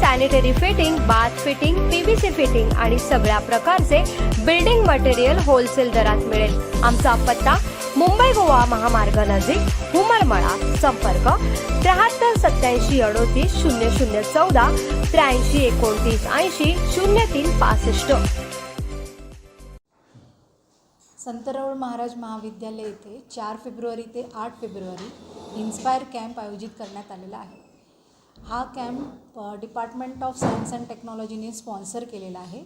Sanitary fitting bath fitting PVC fitting आणि सगळ्या प्रकारचे बिल्डिंग मटेरियल होलसेल दरात मिळेल. आमचा पत्ता मुंबई गोवा महामार्ग नजीक हुमरमळा संपर्क त्र्याहत्तर सत्याऐंशी अडोतीस शून्य शून्य चौदा त्र्याऐंशी एकोणतीस ऐंशी शून्य तीन पासष्ट. संतराऊळ महाराज महाविद्यालय येथे चार फेब्रुवारी ते आठ फेब्रुवारी इन्स्पायर कॅम्प आयोजित करण्यात आलेला आहे. हा camp department of science and टेक्नॉलॉजीने sponsor केलेला आहे.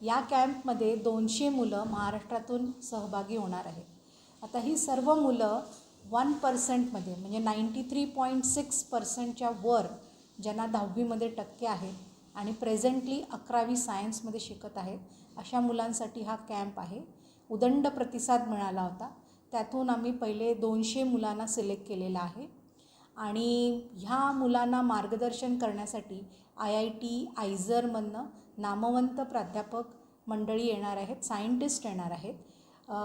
या कॅम्पमध्ये दोनशे मुलं महाराष्ट्रातून सहभागी होणार आहेत. आता ही सर्व मुलं वन पर्सेंटमध्ये म्हणजे नाईंटी थ्री पॉईंट सिक्स पर्सेंटच्या वर ज्यांना दहावीमध्ये टक्के आहेत आणि प्रेझेंटली अकरावी सायन्समध्ये शिकत आहेत अशा मुलांसाठी हा कॅम्प आहे. उदंड प्रतिसाद मिळाला होता. त्यातून आम्ही पहिले दोनशे मुलांना सिलेक्ट केलेलं आहे. आणि ह्या मुलांना मार्गदर्शन करण्यासाठी आय आय टी आयझरमधनं नामवंत प्राध्यापक मंडळी येणार आहेत सायंटिस्ट येणार आहेत.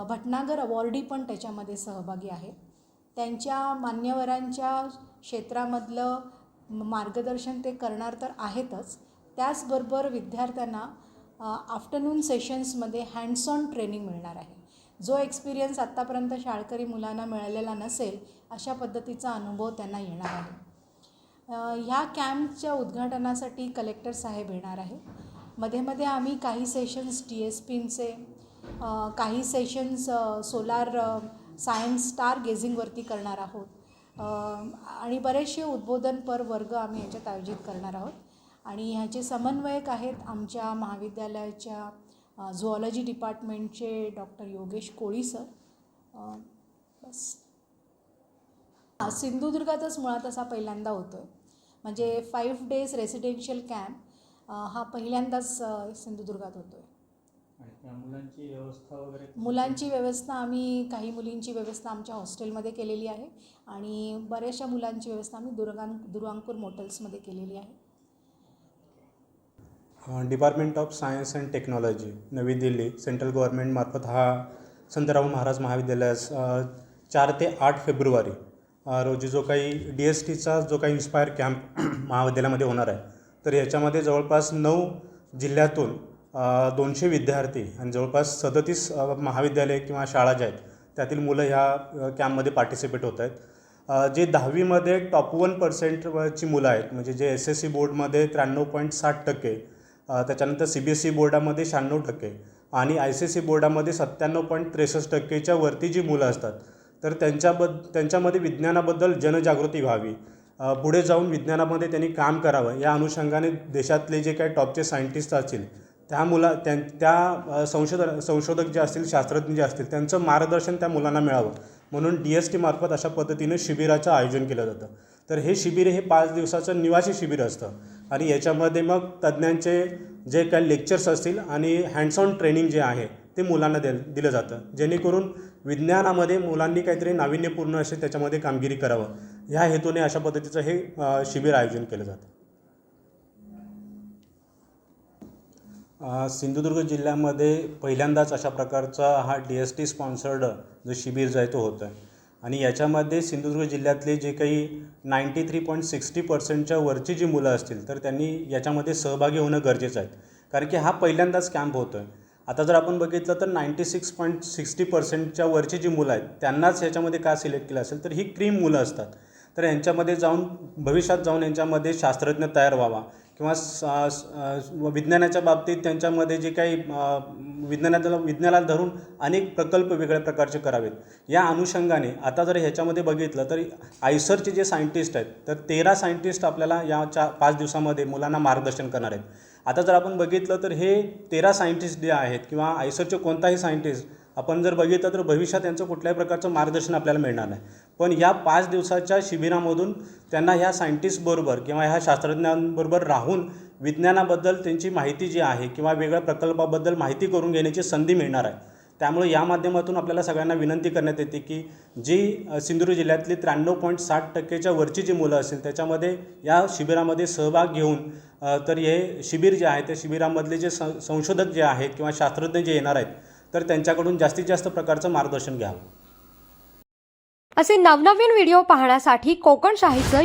भटनागर अवॉर्डी पण त्याच्यामध्ये सहभागी आहेत त्यांच्या मान्यवरांच्या क्षेत्रामधलं मार्गदर्शन ते करणार तर आहेतच. त्याचबरोबर विद्यार्थ्यांना आफ्टरनून सेशन्समध्ये हँड्स ऑन ट्रेनिंग मिळणार आहे. जो एक्सपिरियन्स आत्तापर्यंत शाळकरी मुलांना मिळालेला नसेल अशा पद्धतीचा अनुभव त्यांना येणार आहे. ह्या कॅम्पच्या उद्घाटनासाठी कलेक्टर साहेब येणार आहे मध्ये मध्ये आम्ही काही सेशन्स टी एस पींचे काही सेशन्स सोलार सायन्स स्टार गेझिंगवरती करणार आहोत. आणि बरेचसे उद्बोधनपर वर्ग आम्ही याच्यात आयोजित करणार आहोत. आणि ह्याचे समन्वयक आहेत आमच्या महाविद्यालयाच्या झुऑलॉजी डिपार्टमेंटचे डॉक्टर योगेश कोळी सर बस. हा, सिंधुदुर्गातच मुळात असा पहिल्यांदा होतो आहे म्हणजे फाईव्ह डेज रेसिडेन्शियल कॅम्प हा पहिल्यांदाच सिंधुदुर्गात होतो आहे मुलांची व्यवस्था वगैरे? मुलांची व्यवस्था आम्ही काही मुलींची व्यवस्था आमच्या हॉस्टेलमध्ये केलेली आहे. आणि बऱ्याचशा मुलांची व्यवस्था आम्ही दुर्गां दुरांकूर मोटल्समध्ये केलेली आहे. Department of science and technology Navi Delhi. Central गव्हर्नमेंटमार्फत हा संतराम महाराज महाविद्यालयास चार ते आठ फेब्रुवारी रोजी जो काही डी एस टीचा जो काही इन्स्पायर कॅम्प महाविद्यालयामध्ये होणार आहे तर याच्यामध्ये जवळपास नऊ जिल्ह्यातून दोनशे विद्यार्थी आणि जवळपास सदतीस महाविद्यालय किंवा शाळा ज्या आहेत त्यातील मुलं ह्या कॅम्पमध्ये पार्टिसिपेट होत आहेत. जे दहावीमध्ये टॉप वन पर्सेंटची मुलं आहेत म्हणजे जे एस एस सी बोर्डमध्ये त्र्याण्णव पॉईंट साठ टक्के त्याच्यानंतर सी बी एस सी बोर्डामध्ये शहाण्णव टक्के आणि आय सी सी बोर्डामध्ये सत्त्याण्णव पॉईंट त्रेसष्ट टक्केच्या वरती जी मुलं असतात तर त्यांच्याबद्द त्यांच्यामध्ये विज्ञानाबद्दल जनजागृती व्हावी. पुढे जाऊन विज्ञानामध्ये त्यांनी काम करावं या अनुषंगाने देशातले जे काही टॉपचे सायंटिस्ट असतील त्या मुला त्या त्या संशोधक संशोधन संशोधक जे असतील शास्त्रज्ञ जे असतील त्यांचं मार्गदर्शन त्या मुलांना मिळावं. म्हणून डी एस टीमार्फत अशा पद्धतीनं शिबिराचं आयोजन केलं जातं. तर हे शिबिर हे पाच दिवसाचं निवासी शिबिर असतं. आणि याच्यामध्ये मग तज्ज्ञांचे जे काही लेक्चर्स असतील आणि हँड्स ऑन ट्रेनिंग जे आहे ते मुलांना दे दिलं जातं. जेणेकरून विज्ञानामध्ये मुलांनी काहीतरी नाविन्यपूर्ण असे त्याच्यामध्ये कामगिरी करावं. ह्या हेतूने अशा पद्धतीचं हे शिबिर आयोजन केलं जातं. सिंधुदुर्ग जिल्ह्यामध्ये पहिल्यांदाच अशा प्रकारचा हा डी एस टी स्पॉन्सर्ड जो शिबिर जो आहे तो होतो आहे आणि याच्यामध्ये सिंधुदुर्ग जिल्ह्यातले जे काही नाईंटी थ्री पॉईंट सिक्स्टी पर्सेंटच्या वरची जी मुलं असतील तर त्यांनी याच्यामध्ये सहभागी होणं गरजेचं आहे. कारण की हा पहिल्यांदाच कॅम्प होतो आहे आता जर आपण बघितलं तर नाईंटी सिक्स पॉईंट सिक्स्टी पर्सेंटच्या वरची जी मुलं आहेत त्यांनाच याच्यामध्ये का सिलेक्ट केलं असेल तर ही क्रीम मुलं असतात. तर यांच्यामध्ये जाऊन भविष्यात जाऊन यांच्यामध्ये शास्त्रज्ञ तयार व्हावा. किंवा स- विज्ञानाच्या बाबतीत त्यांच्यामध्ये जे काही विज्ञानाला विज्ञानाला धरून अनेक प्रकल्प वेगळ्या प्रकारचे करावेत. या अनुषंगाने आता जर ह्याच्यामध्ये बघितलं तर आयसरचे जे सायंटिस्ट आहेत तर तेरा सायंटिस्ट आपल्याला या चा पाच दिवसामध्ये मुलांना मार्गदर्शन करणार आहेत. आता जर आपण बघितलं तर हे तेरा सायंटिस्ट जे आहेत किंवा आयसरचे कोणताही सायंटिस्ट आपण जर बघितलं तर भविष्यात यांचं कुठल्याही प्रकारचं मार्गदर्शन आपल्याला मिळणार नाही. पण या पाच दिवसाच्या शिबिरामधून त्यांना ह्या सायंटिस्टबरोबर किंवा ह्या शास्त्रज्ञांबरोबर राहून विज्ञानाबद्दल त्यांची माहिती जी आहे किंवा वेगळ्या प्रकल्पाबद्दल माहिती करून घेण्याची संधी मिळणार आहे. त्यामुळे या माध्यमातून आपल्याला सगळ्यांना विनंती करण्यात येते की जी सिंधुदुर्ग जिल्ह्यातली त्र्याण्णव पॉईंट साठ टक्केच्या वरची जी मुलं असतील त्याच्यामध्ये या शिबिरामध्ये सहभाग घेऊन तर हे शिबिर जे आहे त्या शिबिरामधले जे सं संशोधक जे आहेत किंवा शास्त्रज्ञ जे येणार आहेत तर त्यांच्याकडून जास्तीत जास्त प्रकारचं मार्गदर्शन घ्यावं. असे नवनवीन व्हिडिओ पाहण्यासाठी कोकण शाहीचं